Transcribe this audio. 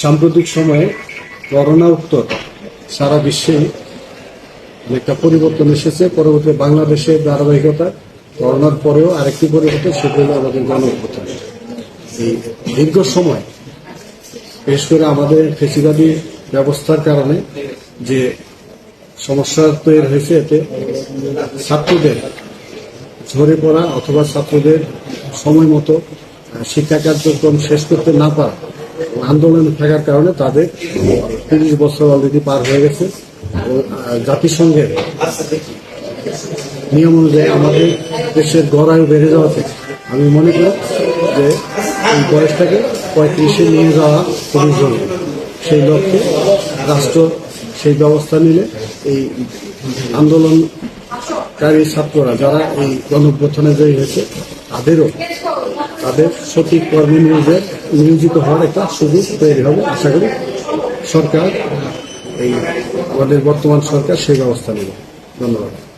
সাম্প্রতিক সময়ে করোনা উত্তর সারা বিশ্বে অনেকটা পরিবর্তন এসেছে। পরবর্তী বাংলাদেশের ধারাবাহিকতা, করোনার পরেও আরেকটি পরিবর্তন, সেটা হলো আমাদের গণঅভ্যুত্থান। এই দীর্ঘ সময়, বিশেষ করে আমাদের ফেসিবাদী ব্যবস্থার কারণে যে সমস্যা তৈরি হয়েছে, এতে ছাত্রদের ঝরে পড়া অথবা ছাত্রদের সময় মতো শিক্ষা কার্যক্রম শেষ করতে না পারা আন্দোলন থাকার কারণে তাদের তিরিশ বছর অলরেডি পার হয়ে গেছে। জাতিসংঘের নিয়ম অনুযায়ী আমাদের দেশের গড়ায়ু বেড়ে যাওয়াতে আমি মনে করি যে এই বয়সটাকে পঁয়ত্রিশে নিয়ে যাওয়া খুবই জরুরি। সেই লক্ষ্যে রাষ্ট্র সেই ব্যবস্থা নিলে এই আন্দোলনকারী ছাত্ররা যারা এই গণঅভ্যুত্থানে জয়ী হয়েছে, তাদেরও তাদের সঠিক কর্মী নিয়োগে নিয়োজিত হওয়ার একটা সুযোগ তৈরি হবে, আশা করি। সরকার, এই আমাদের বর্তমান সরকার সেই ব্যবস্থা নেবে। ধন্যবাদ।